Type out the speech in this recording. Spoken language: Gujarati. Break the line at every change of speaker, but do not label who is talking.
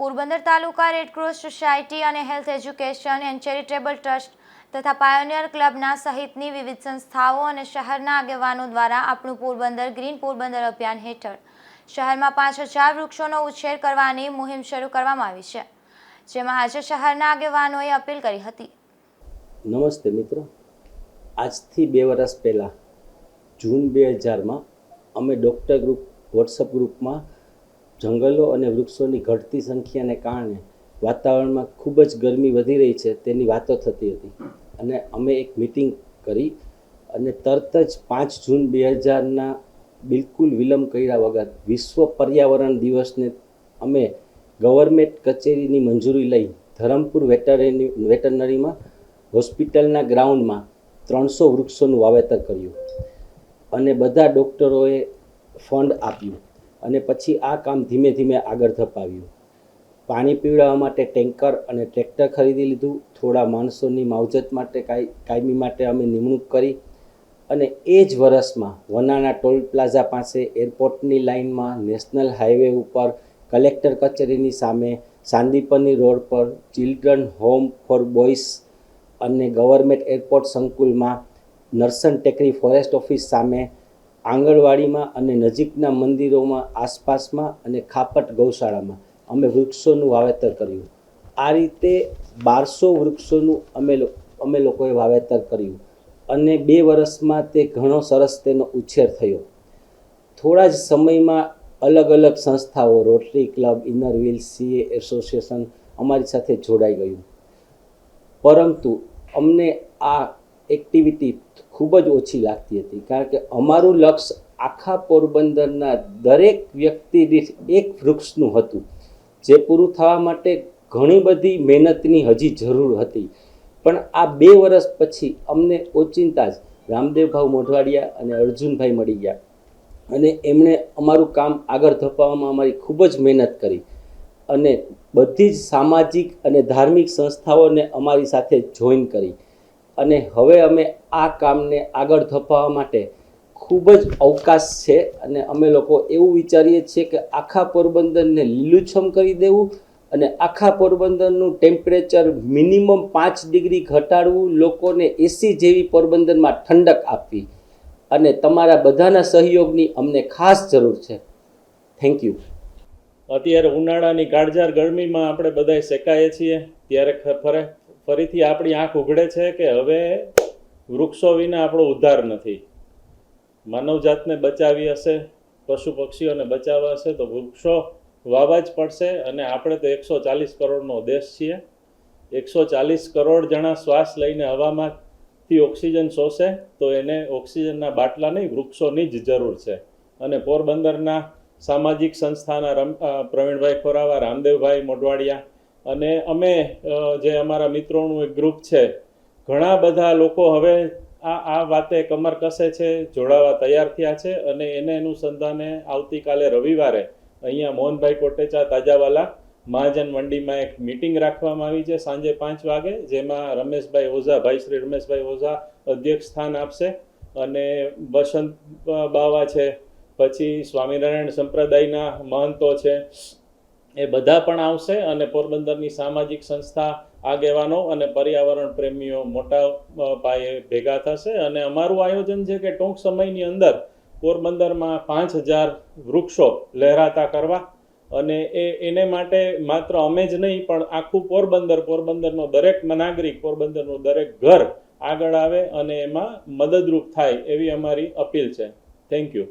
પોરબંદર તાલુકા રેડક્રોસ સોસાયટી અને health education and charitable trust તથા પાયોનિયર ક્લબના સહિતની વિવિધ સંસ્થાઓ અને શહેરના આગેવાનો દ્વારા આપણું પોરબંદર ગ્રીન પોરબંદર અભિયાન હેઠળ શહેરમાં પાંચ હજાર વૃક્ષોનો ઉછેર કરવાની મુહિમ શરૂ કરવામાં આવી છે, જેમાં આજે શહેરના આગેવાનોએ અપીલ કરી હતી.
નમસ્તે મિત્રો. આજથી બે વર્ષ પહેલાં જૂન બે હજારમાં અમે ડૉક્ટર ગ્રુપ, વોટ્સઅપ ગ્રુપમાં જંગલો અને વૃક્ષોની ઘટતી સંખ્યાને કારણે વાતાવરણમાં ખૂબ જ ગરમી વધી રહી છે તેની વાતો થતી હતી. અને અમે એક મિટિંગ કરી અને તરત જ પાંચ જૂન બે હજારના બિલકુલ વિલંબ કર્યા વગર વિશ્વ પર્યાવરણ દિવસને અમે ગવર્મેન્ટ કચેરીની મંજૂરી લઈ ધરમપુર વેટરની વેટરનરીમાં હોસ્પિટલના ગ્રાઉન્ડમાં ત્રણસો વૃક્ષોનું વાવેતર કર્યું. અને બધા ડૉક્ટરોએ ફંડ આપ્યું. અને પછી આ કામ ધીમે ધીમે આગળ ધપાવ્યું. પાણી પીવડાવવા માટે ટેન્કર અને ટ્રેક્ટર ખરીદી લીધું. થોડા માણસોની માવજત માટે કાય કાયમી માટે અમે નિમણૂક કરી અને એ જ વર્ષમાં વનાના ટોલ પ્લાઝા પાસે એરપોર્ટની લાઇનમાં નેશનલ હાઈવે ઉપર કલેક્ટર કચેરીની સામે સાંદીપની રોડ પર ચિલ્ડ્રન હોમ ફોર બોયઝ અને ગવર્મેન્ટ એરપોર્ટ સંકુલમાં નરસન ટેકરી ફોરેસ્ટ ઓફિસ સામે આંગણવાડીમાં અને નજીકના મંદિરોમાં, આસપાસમાં અને ખાપટ ગૌશાળામાં અમે વૃક્ષોનું વાવેતર કર્યું. આ રીતે બારસો વૃક્ષોનું અમે અમે લોકોએ વાવેતર કર્યું અને બે વર્ષમાં તે ઘણો સરસ તેનો ઉછેર થયો. થોડા જ સમયમાં અલગ અલગ સંસ્થાઓ Rotary club inner wheel CA association અમારી સાથે જોડાઈ ગયું. પરંતુ અમને આ એક્ટિવિટી ખૂબ જ ઓછી લાગતી હતી. કારણ કે અમારું લક્ષ્ય આખા પોરબંદરના દરેક વ્યક્તિ દીઠ એક વૃક્ષનું હતું. જે પૂરું થવા માટે ઘણી બધી મહેનતની હજી જરૂર હતી. પણ આ બે વર્ષ પછી અમને ઓચિંતા જ રામદેવભાઈ મોઢવાડિયા અને અર્જુનભાઈ મળી ગયા. અને એમણે અમારું કામ આગળ ધપાવવામાં અમારી ખૂબ જ મહેનત કરી. અને બધી જ સામાજિક અને ધાર્મિક સંસ્થાઓને અમારી સાથે જોઈન કરી. અને હવે અમે આ કામને આગળ ધપાવવા માટે ખૂબ જ અવકાશ છે અને અમે લોકો એવું વિચારીએ છીએ કે આખા પોરબંદરને લીલુંછમ કરી દેવું અને આખા પોરબંદરનું ટેમ્પરેચર મિનિમમ પાંચ ડિગ્રી ઘટાડવું, લોકોને એસી જેવી પોરબંદરમાં ઠંડક આપવી. અને તમારા બધાના સહયોગની અમને ખાસ જરૂર છે. થેન્ક યુ
અત્યારે ઉનાળાની કાળજાર ગરમીમાં આપણે બધાય શેકાઈએ છીએ, ત્યારે ખ- ફરે. ફરીથી આપણી આંખ ઉઘડે છે કે હવે વૃક્ષો વિના આપણો ઉદ્ધાર નથી. માનવજાતને બચાવી હશે પશુ પક્ષીઓને બચાવવા હશે તો વૃક્ષો વાવવા જ પડશે અને આપણે તો એકસો ચાલીસ કરોડનો દેશ છીએ. એકસો ચાલીસ કરોડ જણા શ્વાસ લઈને હવામાંથી ઓક્સિજન શોષે તો એને ઓક્સિજનના બાટલા નહીં, વૃક્ષોની જ જરૂર છે. અને પોરબંદરના સામાજિક સંસ્થાના રમ પ્રવીણભાઈ ખોરાવા, રામદેવભાઈ મોઢવાડિયા અને અમે જે અમારા મિત્રોનું એક ગ્રુપ છે, ઘણા બધા લોકો હવે આ આ વાતે કમર કસે છે, જોડાવા તૈયાર થયા છે અને એને અનુસંધાને આવતીકાલે રવિવારે અહીંયા મોહનભાઈ કોટેચા, તાજાવાલા, મહાજન મંડીમાં એક મિટિંગ રાખવામાં આવી છે સાંજે પાંચ વાગે, જેમાં રમેશભાઈ ઓઝા, ભાઈ શ્રી રમેશભાઈ ઓઝા અધ્યક્ષ સ્થાન આપશે અને વસંત બાવા છે, પછી સ્વામિનારાયણ સંપ્રદાયના મહંતો છે એ બધા પણ આવશે અને પોરબંદરની સામાજિક સંસ્થા આગેવાનો અને પર્યાવરણ પ્રેમીઓ મોટા પાયે ભેગા થશે અને અમારું આયોજન છે કે ટૂંક સમયની અંદર પોરબંદરમાં પાંચ હજાર વૃક્ષો લહેરાતા કરવા અને એ, એને માટે માત્ર અમે જ નહીં, પણ આખું પોરબંદર, પોરબંદરનો દરેક નાગરિક, પોરબંદરનું દરેક ઘર આગળ આવે અને એમાં મદદરૂપ થાય એવી અમારી અપીલ છે. Thank you